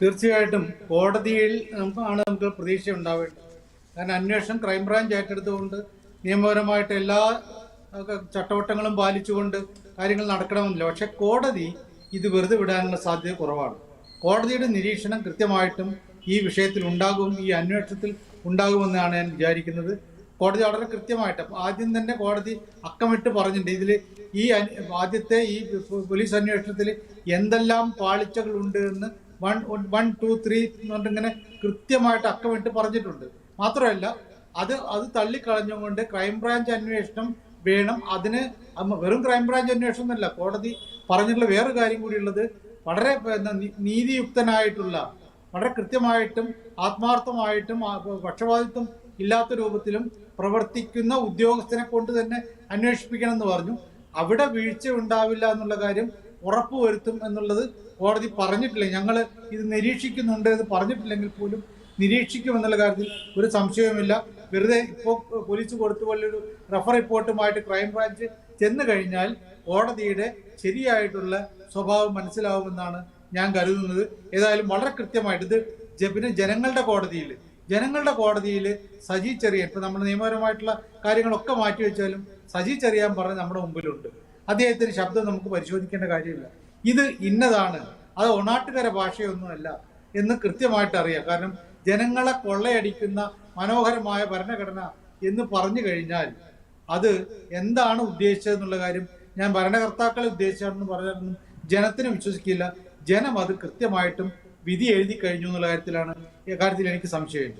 തീർച്ചയായിട്ടും കോടതിയിൽ ആണ് നമുക്ക് പ്രതീക്ഷ ഉണ്ടാവേണ്ടത്. കാരണം അന്വേഷണം ക്രൈംബ്രാഞ്ച് ഏറ്റെടുത്തുകൊണ്ട് നിയമപരമായിട്ട് എല്ലാ ചട്ടവട്ടങ്ങളും പാലിച്ചുകൊണ്ട് കാര്യങ്ങൾ നടക്കണമെന്നില്ല. പക്ഷെ കോടതി ഇത് വെറുതെ വിടാനുള്ള സാധ്യത കുറവാണ്. കോടതിയുടെ നിരീക്ഷണം കൃത്യമായിട്ടും ഈ വിഷയത്തിൽ ഉണ്ടാകും ഈ അന്വേഷണത്തിൽ ഉണ്ടാകുമെന്നാണ് ഞാൻ വിചാരിക്കുന്നത്. കോടതി വളരെ കൃത്യമായിട്ട് ആദ്യം തന്നെ കോടതി അക്കമിട്ട് പറഞ്ഞിട്ടുണ്ട്. ഇതിൽ ഈ ആദ്യത്തെ ഈ പോലീസ് അന്വേഷണത്തിൽ എന്തെല്ലാം പാളിച്ചകളുണ്ട് എന്ന് വൺ വൺ ടു ത്രീ എന്ന് പറഞ്ഞിട്ട് ഇങ്ങനെ കൃത്യമായിട്ട് അക്കമിട്ട് പറഞ്ഞിട്ടുണ്ട്. മാത്രമല്ല അത് അത് തള്ളിക്കളഞ്ഞുകൊണ്ട് ക്രൈംബ്രാഞ്ച് അന്വേഷണം വേണം. അതിന് വെറും ക്രൈംബ്രാഞ്ച് അന്വേഷണം എന്നല്ല കോടതി പറഞ്ഞിട്ടുള്ള വേറൊരു കാര്യം കൂടിയുള്ളത് വളരെ നീതിയുക്തനായിട്ടുള്ള വളരെ കൃത്യമായിട്ടും ആത്മാർത്ഥമായിട്ടും പക്ഷപാതിത്വം ഇല്ലാത്ത രൂപത്തിലും പ്രവർത്തിക്കുന്ന ഉദ്യോഗസ്ഥനെ കൊണ്ട് തന്നെ അന്വേഷിപ്പിക്കണം എന്ന് പറഞ്ഞു. അവിടെ വീഴ്ച ഉണ്ടാവില്ല എന്നുള്ള കാര്യം ഉറപ്പുവരുത്തും എന്നുള്ളത് കോടതി പറഞ്ഞിട്ടില്ല. ഞങ്ങൾ ഇത് നിരീക്ഷിക്കുന്നുണ്ട് എന്ന് പറഞ്ഞിട്ടില്ലെങ്കിൽ പോലും നിരീക്ഷിക്കും എന്നുള്ള കാര്യത്തിൽ ഒരു സംശയവുമില്ല. വെറുതെ ഇപ്പോൾ പോലീസ് കൊടുത്തു പോലൊരു റഫർ റിപ്പോർട്ടുമായിട്ട് ക്രൈംബ്രാഞ്ച് ചെന്നു കഴിഞ്ഞാൽ കോടതിയുടെ ശരിയായിട്ടുള്ള സ്വഭാവം മനസ്സിലാവുമെന്നാണ് ഞാൻ കരുതുന്നത്. ഏതായാലും വളരെ കൃത്യമായിട്ട് ഇത് പിന്നെ ജനങ്ങളുടെ കോടതിയിൽ ജനങ്ങളുടെ കോടതിയിൽ സജി ചെറിയ ഇപ്പം നമ്മൾ നിയമപരമായിട്ടുള്ള കാര്യങ്ങളൊക്കെ മാറ്റി വെച്ചാലും സജി ചെറിയാൻ പറഞ്ഞ് നമ്മുടെ മുമ്പിലുണ്ട്. അദ്ദേഹത്തിന് ശബ്ദം നമുക്ക് പരിശോധിക്കേണ്ട കാര്യമില്ല. ഇത് ഇന്നതാണ്. അത് ഒണാട്ടുകര ഭാഷയൊന്നുമല്ല എന്ന് കൃത്യമായിട്ട് അറിയാം. കാരണം ജനങ്ങളെ കൊള്ളയടിക്കുന്ന മനോഹരമായ ഭരണഘടന എന്ന് പറഞ്ഞു കഴിഞ്ഞാൽ അത് എന്താണ് ഉദ്ദേശിച്ചത് എന്നുള്ള കാര്യം ഞാൻ ഭരണകർത്താക്കളെ ഉദ്ദേശിച്ചാണെന്ന് പറഞ്ഞാലൊന്നും ജനത്തിന് വിശ്വസിക്കില്ല. ജനം അത് കൃത്യമായിട്ടും വിധി എഴുതി കഴിഞ്ഞു എന്നുള്ള കാര്യത്തിലാണ് കാര്യത്തിൽ എനിക്ക് സംശയമില്ല.